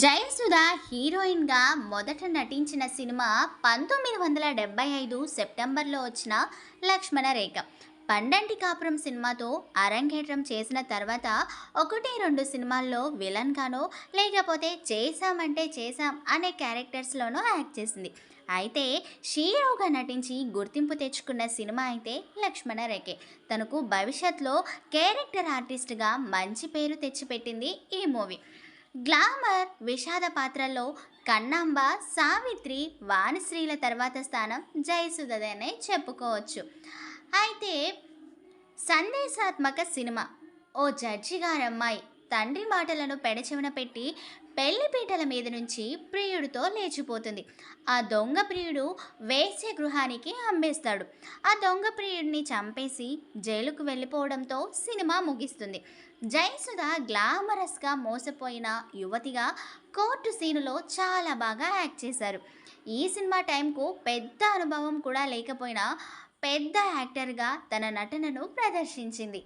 జయసుధ హీరోయిన్గా మొదట నటించిన సినిమా పంతొమ్మిది వందల డెబ్బై ఐదు సెప్టెంబర్లో వచ్చిన లక్ష్మణ రేఖ. పండంటి కాపురం సినిమాతో అరంగేట్రం చేసిన తర్వాత ఒకటి రెండు సినిమాల్లో విలన్గానో లేకపోతే చేశామంటే చేశాం అనే క్యారెక్టర్స్లోనూ యాక్ట్ చేసింది. అయితే షీరోగా నటించి గుర్తింపు తెచ్చుకున్న సినిమా అయితే లక్ష్మణ రేఖే. తనకు భవిష్యత్తులో క్యారెక్టర్ ఆర్టిస్ట్గా మంచి పేరు తెచ్చిపెట్టింది ఈ మూవీ. గ్లామర్ విషాద పాత్రలో కన్నాంబ సావిత్రి వాణిశ్రీల తర్వాత స్థానం జయసుధదనే చెప్పుకోవచ్చు. అయితే సందేశాత్మక సినిమా ఓ జడ్జి గారమ్మాయి తండ్రి మాటలను పెడచెవిన పెట్టి పెళ్ళి పీటల మీద నుంచి ప్రియుడితో లేచిపోతుంది. ఆ దొంగ ప్రియుడు వేశ్య గృహానికి అమ్మేస్తాడు. ఆ దొంగ ప్రియుడిని చంపేసి జైలుకు వెళ్ళిపోవడంతో సినిమా ముగిస్తుంది. జయసుధ గ్లామరస్గా మోసపోయిన యువతిగా కోర్టు సీనులో చాలా బాగా యాక్ట్ చేశారు. ఈ సినిమా టైంకు పెద్ద అనుభవం కూడా లేకపోయినా పెద్ద యాక్టర్గా తన నటనను ప్రదర్శించింది.